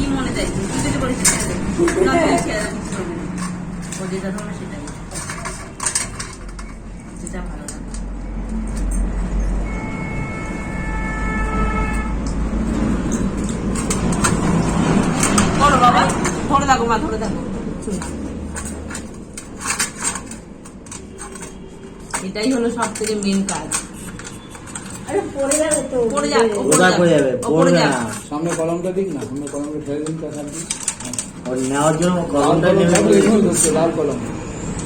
কি মনে চাইছে? তুই যদি বলিস না, তুই ছেড়ে কিছু হবে না। ও যেটা ধরবে সেটাই। যেটা ভালো লাগে। করো বাবা ধরে থাকো মা ধরে থাকো শুনো। এটাই হলো সব থেকে মেন কাজ। পড়ে যাবে পড়ে যাক পড়ে যাবে? ও পড়বে যাক। না। সামনে কলমটা দিক না সামনে কলমটা ফেলে দিন তার সামনে। ওর নেওয়ার জন্য কলমটা নেবে। থাকলে এখানে ধরছে, লাল কলম।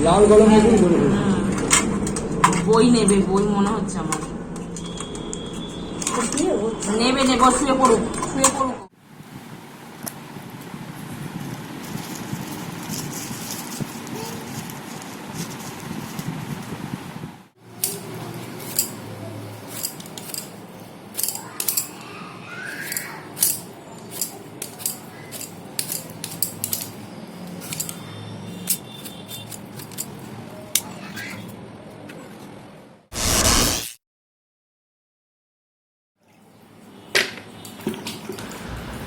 লাল কলম এখানে ধরে বই নেবে বই মনে হচ্ছে আমার। নেবে নেবে শুয়ে পড়ুক শুয়ে পড়ুক।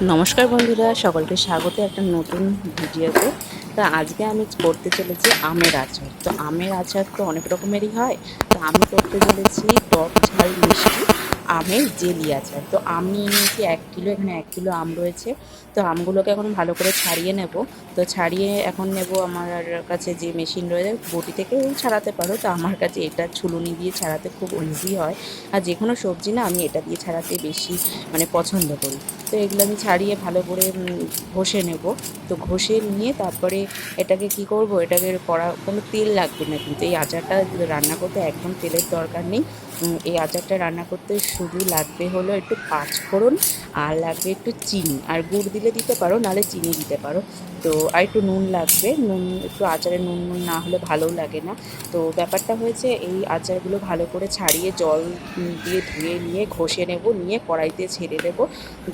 নমস্কার বন্ধুরা, সকলকে স্বাগত একটা নতুন ভিডিওতে। তো আজকে আমি করতে চলেছি আমের আচার। তো আমের আচার তো অনেক রকমেরই হয়। তো আমি করতে চলেছি টক ঝাল মিষ্টি আমের জেলি আচার তো আমি নিয়েছি এক কিলো, এখানে এক কিলো আম রয়েছে। তো আমগুলোকে এখন ভালো করে ছাড়িয়ে নেব। তো ছাড়িয়ে এখন নেব আমার কাছে যে মেশিন রয়েছে, বটি থেকেও ছাড়াতে পারো। তো আমার কাছে এটা ছুলুনি দিয়ে ছাড়াতে খুব ইজি হয়। আর যে কোনো সবজি না, আমি এটা দিয়ে ছাড়াতে বেশি মানে পছন্দ করি। তো এগুলো আমি ছাড়িয়ে ভালো করে ঘষে নেব। তো ঘষে নিয়ে তারপরে এটাকে কি করব? এটাকে করা কোনো তেল লাগবে না কিন্তু। এই আচারটা রান্না করতে একদম তেলের দরকার নেই। এই আচারটা রান্না করতে শুধু লাগবে হলো একটু পাঁচফোড়ন আর লাগবে একটু চিনি। আর গুড় দিলে দিতে পারো, নাহলে চিনি দিতে পারো। তো আর একটু নুন লাগবে, নুন, একটু আচারে নুন নুন না হলে ভালোও লাগে না। তো ব্যাপারটা হয়েছে এই আচারগুলো ভালো করে ছাড়িয়ে জল দিয়ে ধুয়ে নিয়ে ঘষে নেব, নিয়ে কড়াইতে ছেড়ে দেবো।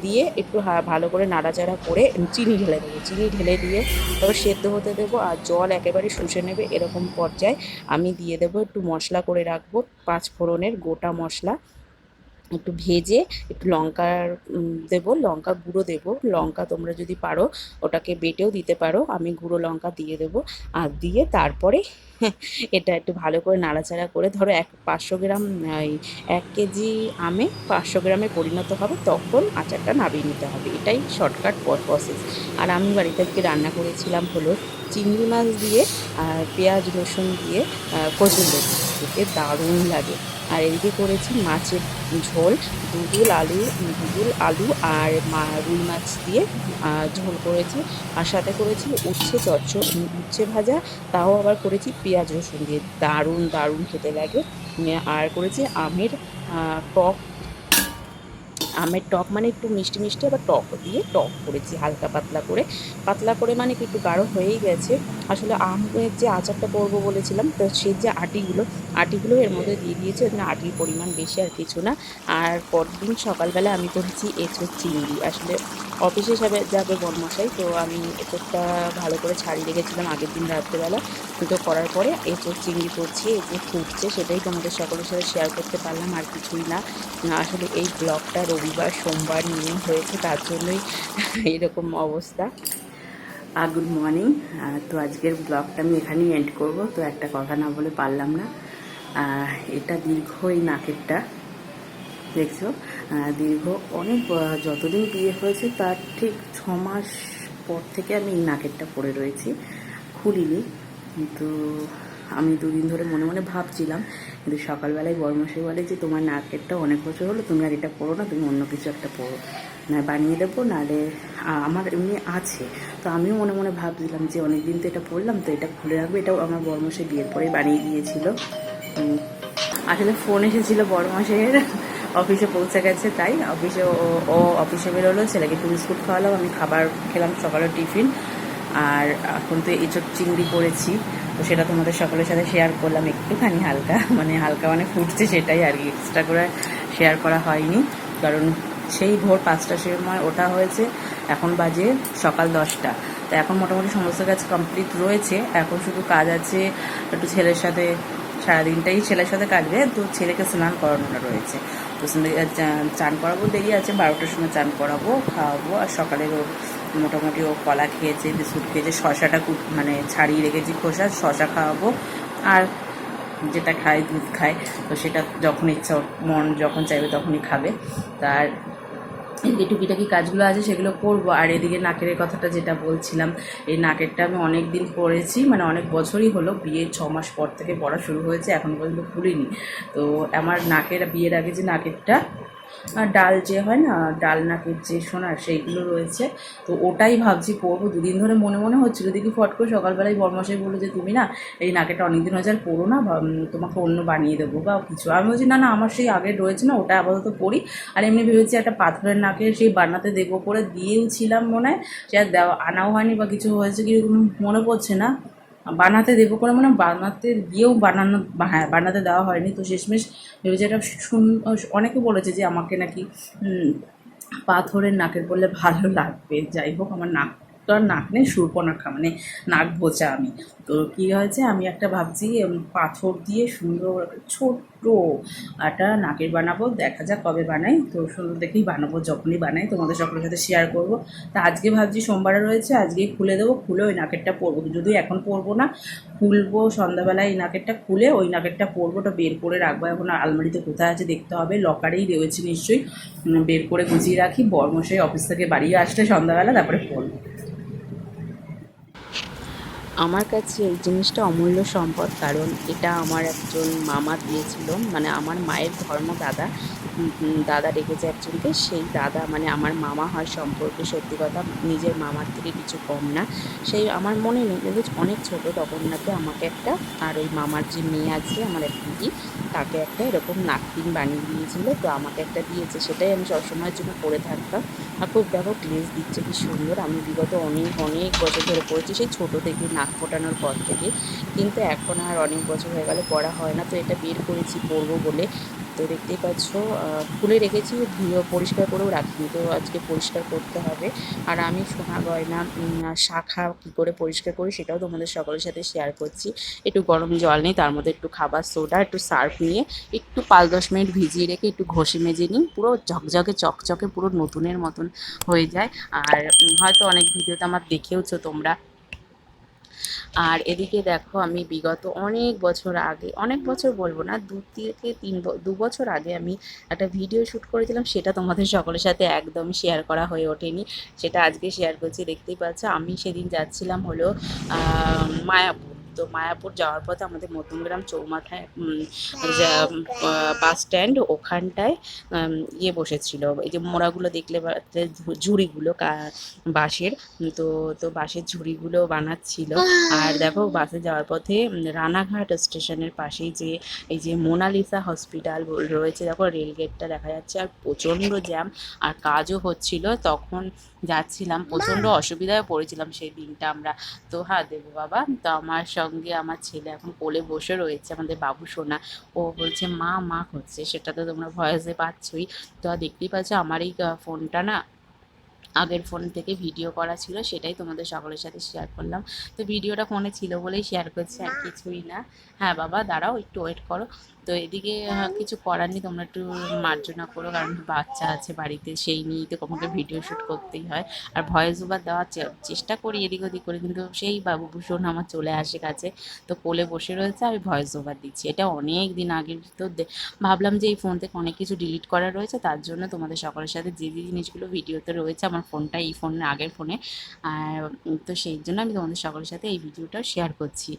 দিয়ে একটু ভালো করে নাড়াচাড়া করে চিনি ঢেলে দেবো। চিনি ঢেলে দিয়ে তারপর সেদ্ধ হতে দেবো আর জল একেবারে শুষে নেবে এরকম পর্যায়ে। আমি দিয়ে দেবো একটু মশলা করে রাখব, পাঁচ ফোড়নের গোটা মশলা। একটু ভেজে একটু লঙ্কার উম, দেবো লঙ্কা গুঁড়ো দেবো। লঙ্কা তোমরা যদি পারো ওটাকে বেটেও দিতে পারো। আমি গুঁড়ো লঙ্কা দিয়ে দেবো। আর দিয়ে তারপরে এটা একটু ভালো করে নাড়াচাড়া করে ধরো এক পাঁচশো গ্রাম এক কেজি আমে পাঁচশো গ্রামে পরিণত হবে তখন আচারটা নামিয়ে নিতে হবে। এটাই শর্টকাট প্রসেস আর আমি বাড়িতে আজকে রান্না করেছিলাম হলো চিংড়ি মাছ দিয়ে আর পেঁয়াজ রসুন দিয়ে কচুর খেতে দারুণ লাগে। আর এদিকে করেছি মাছের ঝোল দুদুল আলু দুদুল আলু আর মা রুই মাছ দিয়ে ঝোল করেছি। আর সাথে করেছি উচ্ছে চচ্চ উচ্ছে ভাজা। তাও আবার করেছি পেঁয়াজ রসুন দিয়ে। দারুণ দারুণ খেতে লাগে। আর করেছি আমের টক আমের টক মানে একটু মিষ্টি মিষ্টি আবার টক দিয়ে টক করেছি হালকা পাতলা করে। পাতলা করে মানে একটু গাঢ় হয়েই গেছে। আসলে আমের যে আচারটা করব বলেছিলাম তো সেই যে আটিগুলো আটিগুলো এর মধ্যে দিয়ে দিয়েছে ওখানে আটির পরিমাণ বেশি আর কিছু না। আর পরদিন সকালবেলা আমি করেছি এঁচোর চিংড়ি। আসলে অফিস হিসাবে যাবে বনমশাই তো আমি এঁচোরটা ভালো করে ছাড়িয়ে রেখেছিলাম আগের দিন রাত্রেবেলা। তো করার পরে এঁচোর চিংড়ি করছি এঁচোর ফুটছে সেটাই তোমাদের সকলের সাথে শেয়ার করতে পারলাম আর কিছুই না। না, আসলে এই ব্লগটা রবিবার, সোমবার নিয়ে হয়েছে, তার জন্যই এরকম অবস্থা। আর গুড মর্নিং তো আজকের ব্লগটা আমি এখানেই এন্ড করব। তো একটা কথা না বলে পারলাম না। এটা দীর্ঘ এই নাকেরটা, দেখছ? দীর্ঘ অনেক যতদিন বিয়ে হয়েছে, তার ঠিক ছ মাস পর থেকে আমি এই নাকেরটা পরে রয়েছি, খুলিনি। কিন্তু আমি দুদিন ধরে মনে মনে ভাবছিলাম, কিন্তু সকালবেলায় বর্মশাই বলে যে, তোমার নাকেরটা অনেক বছর হলো, তুমি আর এটা পরো না, তুমি অন্য কিছু একটা পড়ো না বানিয়ে দেবো, নাহলে আমার এমনি আছে। তো আমিও মনে মনে ভাবছিলাম যে অনেক দিন তো এটা পড়লাম তো এটা খুলে রাখব। এটাও আমার বর্মশাই বিয়ের পরেই বানিয়ে দিয়েছিল। আসলে ফোন এসেছিল বড় মাসের অফিসে পৌঁছে গেছে, তাই অফিসে ও- ও অফিসে বেরোলো, ছেলেকে একটু বিস্কুট খাওয়ালাম, আমি খাবার খেলাম সকালের টিফিন। আর এখন তো এঁচোর চিংড়ি করেছি, তো সেটা তোমাদের সকলের সাথে শেয়ার করলাম। একটুখানি হালকা মানে হালকা মানে ফুটছে সেটাই আর কি। এক্সট্রা করে শেয়ার করা হয়নি, কারণ সেই ভোর পাঁচটার সময় ওটা হয়েছে, এখন বাজে সকাল দশটা। তো এখন মোটামুটি সমস্ত কাজ কমপ্লিট রয়েছে, এখন শুধু কাজ আছে একটু ছেলের সাথে, সারাদিনটাই ছেলের সাথে কাটবে, তো ছেলেকে স্নান করানোটা রয়েছে। তো চান করাবো, দেরি আছে, বারোটার সময় চান করাবো, খাওয়াবো, আর সকালে মোটামুটি ও কলা খেয়েছে, বিস্কুট খেয়েছে, শশাটা মানে ছাড়িয়ে রেখেছি খোসা, শশা খাওয়াবো। আর যেটা খায়, দুধ খায়, তো সেটা যখন ইচ্ছা মন যখন চাইবে তখনই খাবে। তার এদিকে টুকিটাকি কাজগুলো আছে, সেগুলো করব। আর এদিকে নাকের কথাটা যেটা বলছিলাম, এই নাকেরটা আমি অনেক দিন পরেছি মানে অনেক বছরই হলো বিয়ের ছ মাস পর থেকে পড়া শুরু হয়েছে, এখন পর্যন্ত খুলিনি। তো আমার নাকের, বিয়ের আগে যে নাকেরটা ডাল যে হয় না ডাল নাকের যে সোনার সেইগুলো রয়েছে। তো ওটাই ভাবছি পরবো দুদিন ধরে মনে মনে হচ্ছিল, দেখি ফট করে সকালবেলায় বরমাসাই বলল যে, তুমি না এই নাকেটা অনেকদিন আর পরো না তোমাকে অন্য বানিয়ে দেবো বা কিছু। আমি বলছি, না না, আমার সেই আগে রয়েছে না, ওটা আপাতত পরি আর এমনি ভেবেছি একটা পাথরের নাকের সেই বানাতে দেবো করে দিয়েও ছিলাম মনে হয়। সে আর দেওয়া, আনাও হয়নি বা কিছু হয়েছে কি মনে পড়ছে না। বানাতে দেবো করে মানে বানাতে দিয়েও বানানো হ্যাঁ বানাতে দেওয়া হয়নি। তো শেষমেশ ভেবেছি এটা শুন, অনেকে বলেছে যে আমাকে নাকি পাথরের নাকের বললে ভালো লাগবে। যাই হোক, আমার নাকটা নাক নেই সুর্পনাখা মানে নাক বোচা আমি। তো কী হয়েছে, আমি একটা ভাবছি পাথর দিয়ে সুন্দর ছোট্ট একটা নাকের বানাবো, দেখা যাক কবে বানাই। তো সুন্দর দেখেই বানাবো, যখনই বানাই, তোমাদের সকলের সাথে শেয়ার করব। তা আজকে ভাবছি সোমবারে রয়েছে, আজকেই খুলে দেবো, খুলে ওই নাকেরটা পরবো। যদিও এখন পরবো না, খুলবো সন্ধ্যাবেলায় এই নাকেরটা খুলে ওই নাকেরটা পরবো, ওটা বের করে রাখব। এখন আলমারিতে কোথায় আছে দেখতে হবে, লকারেই রয়েছে নিশ্চয়ই। বের করে গুছিয়ে রাখি বর্মশাই অফিস থেকে বাড়ি আসলে সন্ধ্যাবেলা, তারপরে পরবো। আমার কাছে এই জিনিসটা অমূল্য সম্পদ, কারণ এটা আমার একজন মামা দিয়েছিল মানে আমার মায়ের ধর্ম দাদা রেখেছে একজনকে। সেই দাদা মানে আমার মামা হয় সম্পর্কে সত্যি কথা, নিজের মামার থেকে কিছু কম না। সেই আমার মনে নেই, কিন্তু অনেক ছোট তখন নাকি আমাকে একটা, আর ওই মামার যে মেয়ে আছে, আমার এক দিদি, তাকে একটা এরকম নাকপিন বানিয়ে দিয়েছিল। তো আমাকে একটা দিয়েছে, সেটাই আমি সবসময়ের জন্য পরে থাকতাম। আর খুব দেখো গ্লেজ দিচ্ছে কি সুন্দর। আমি বিগত অনেক অনেক বছর ধরে পড়েছি সেই ছোটো থেকে নাক ফোটানোর পর থেকে। কিন্তু এখন আর অনেক বছর হয়ে গেলে, পড়া হয় না। তো এটা বের করেছি পরবো বলে। তো দেখতেই পাচ্ছ খুলে রেখেছি, ধুয়ে পরিষ্কার করেও রাখিনি। তো আজকে পরিষ্কার করতে হবে। আর আমি সোনা গয়না শাখা কী করে পরিষ্কার করি সেটাও তোমাদের সকলের সাথে শেয়ার করছি। একটু গরম জল নিই, তার মধ্যে একটু খাবার সোডা একটু সার্ফ নিয়ে একটু পাঁচ দশ মিনিট ভিজিয়ে রেখে একটু ঘষে মেজে নিই। পুরো ঝকঝকে, চকচকে, পুরো নতুনের মতন হয়ে যায়। আর হয়তো অনেক ভিডিওতে আমার দেখেওছো তোমরা। আর এদিকে দেখো আমি বিগত অনেক বছর আগে, অনেক বছর বলব না, দু থেকে তিন দু বছর আগে আমি একটা ভিডিও শ্যুট করেছিলাম, সেটা তোমাদের সকলের সাথে একদম শেয়ার করা হয়ে ওঠেনি। সেটা আজকে শেয়ার করছি, দেখতেই পাচ্ছ, আমি সেদিন যাচ্ছিলাম হলো মায়াপুর। তো মায়াপুর যাওয়ার পথে আমাদের মধ্যমগ্রাম চৌমাথায় বাস স্ট্যান্ড ওখানটায় ইয়ে বসেছিল। এই যে মোড়াগুলো দেখলে ঝুড়িগুলো বাঁশের তো তো বাঁশের ঝুড়িগুলো বানাচ্ছিল। আর দেখো বাসে যাওয়ার পথে রানাঘাট স্টেশনের পাশেই যে এই যে মোনালিসা হসপিটাল রয়েছে দেখো রেল গেটটা দেখা যাচ্ছে। আর প্রচণ্ড জ্যাম আর কাজও হচ্ছিল। তখন যাচ্ছিলাম প্রচণ্ড অসুবিধায় পড়েছিলাম সেই দিনটা আমরা। তো হ্যাঁ দেবো বাবা তো আমার সঙ্গে আমার ছেলে এখন কোলে বসে রয়েছে, আমাদের বাবু সোনা। ও বলছে, মা মা করছে, সেটা তো তোমরা ভয়েসে পাচ্ছই। তো দেখতেই পাচ্ছ, আমার এই ফোনটা না আগের ফোন থেকে ভিডিও করা ছিল, সেটাই তোমাদের সকলের সাথে শেয়ার করলাম। তো ভিডিওটা ফোনে ছিল বলেই শেয়ার করছি আর কিছুই না। হ্যাঁ বাবা, দাঁড়াও, একটু ওয়েট করো। তো এদিকে কিছু করার নেই, তোমরা একটু মার্জনা করো, কারণ বাচ্চা আছে বাড়িতে, সেই নিয়েই তো তোমাকে ভিডিও শ্যুট করতেই হয়। আর ভয়েস ওভার দেওয়ার চেষ্টা করি এদিক ওদিক করে, কিন্তু সেই বাবু ভূষণ আমার চলে আসে কাছে, তো কোলে বসে রয়েছে, আমি ভয়েস ওভার দিচ্ছি। এটা অনেক দিন আগের তো ভাবলাম যে এই ফোন থেকে অনেক কিছু ডিলিট করা রয়েছে, তার জন্য তোমাদের সকলের সাথে যে যে জিনিসগুলো ভিডিওতে রয়েছে, আমার ফোনটা, এই ফোনের আগের ফোনে। তো সেই জন্য আমি তোমাদের সকলের সাথে এই ভিডিওটা শেয়ার করছি।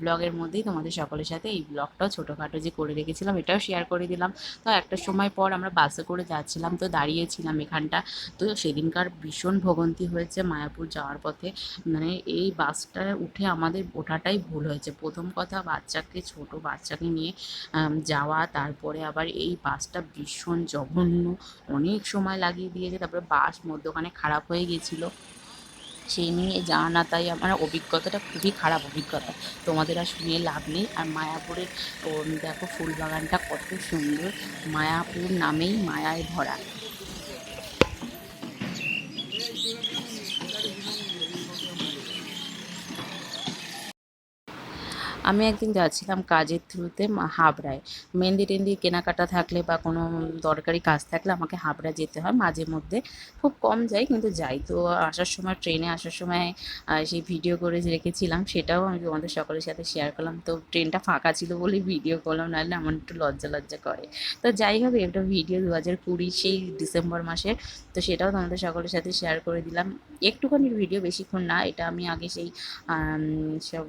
ব্লগের মধ্যেই তোমাদের সকলের সাথে এই ব্লগটাও ছোটোখাটো যে করে রেখেছিলাম, এটাও শেয়ার করে দিলাম। তো একটা সময় পর আমরা বাসে করে যাচ্ছিলাম, তো দাঁড়িয়েছিলাম এখানটা। তো সেদিনকার ভীষণ ভোগান্তি হয়েছে মায়াপুর যাওয়ার পথে। মানে এই বাসটা উঠে আমাদের ওঠাটাই ভুল হয়েছে। প্রথম কথা, বাচ্চাকে, ছোট বাচ্চাকে নিয়ে যাওয়া, তারপরে আবার এই বাসটা ভীষণ জঘন্য। অনেক সময় লাগিয়ে দিয়েছে, তারপরে বাস মধ্যখানে খারাপ হয়ে গিয়েছিল। সেই নিয়ে যা না তাই আমার অভিজ্ঞতাটা খুবই খারাপ অভিজ্ঞতা। তোমাদের আর শুনিয়ে লাভ নেই। আর মায়াপুরের দেখো ফুল বাগানটা কত সুন্দর। মায়াপুর নামেই মায়ায় ভরা। আমি একদিন যাচ্ছিলাম কাজের থ্রুতে হাবড়ায়। মেহেন্দি টেন্দি কেনাকাটা থাকলে বা কোনো দরকারি কাজ থাকলে আমাকে হাবড়া যেতে হয়, মাঝে মধ্যে। খুব কম যাই কিন্তু যাই। তো আসার সময়, ট্রেনে আসার সময় সেই ভিডিও করে রেখেছিলাম, সেটাও আমি তোমাদের সকলের সাথে শেয়ার করলাম। তো ট্রেনটা ফাঁকা ছিল বলেই ভিডিও করলাম নাহলে আমার একটু লজ্জা লজ্জা করে। তো যাই হোক, একটা ভিডিও দু হাজার কুড়ি সেই ডিসেম্বর মাসে তো সেটাও তোমাদের সকলের সাথে শেয়ার করে দিলাম। একটুখানি ভিডিও বেশিক্ষণ না, এটা আমি আগে সেই সব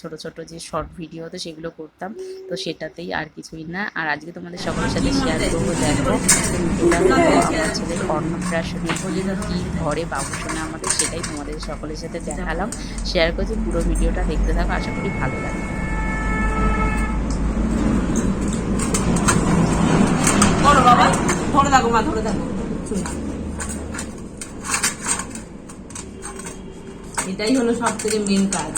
ছোট ছোট যে শর্ট ভিডিও হতো সেগুলো করতাম, তো সেটাতেই আর কিছুই না। আর আজকে তোমাদের সকলের সাথে শেয়ার করব, দেখো আমার ছেলের অন্নপ্রাশনের কি ঘরে বাবু শোনা আমাদের, সেটাই তোমাদের সকলের সাথে দেখালাম। শেয়ার করছি, পুরো ভিডিওটা দেখতে থাকো, আশা করি ভালো লাগে এটাই হলো সব থেকে মেন কাজ।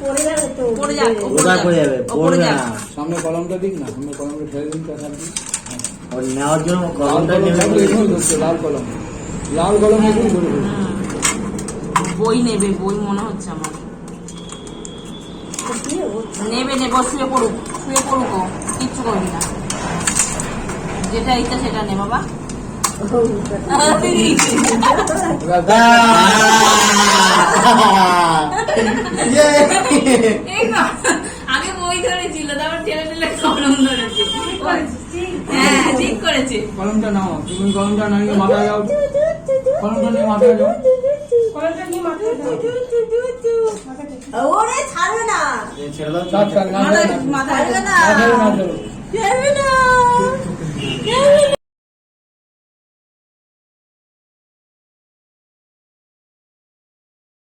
পড়ে যাবে তো পড়ে যাক ও ওটা পড়ে যাবে পড়ে না। সামনে কলমটা দিক না সামনে কলমটা ঠেলে দিন তার সামনে। ওর নেওয়ার জন্য কলমটা নেবে। থাকলে এখানে ধরছে, লাল কলম। লাল কলম এখানে ধরে বই নেবে বই মনে হচ্ছে আমার। নেবে নেবে শুয়ে পড়ুক শুয়ে পড়ুক কিচ্ছু করবি না। যেটা ইচ্ছা সেটা নে বাবা। আগে বই ধরেছিল তারপর ঠেলে ঠেলে কলম ধরেছে। হ্যাঁ ঠিক করেছে। কলমটা নাও তুমি কলমটা না নিয়ে মাথায় যাও। কলমটা নিয়ে মাথায় যাও। কলটা নিয়ে মাথায় দাও ওরে ছাড়বে না। ছেড়ে দাও থাক, থাক, না। মাথায় মাথায় না। ছাড়বে না।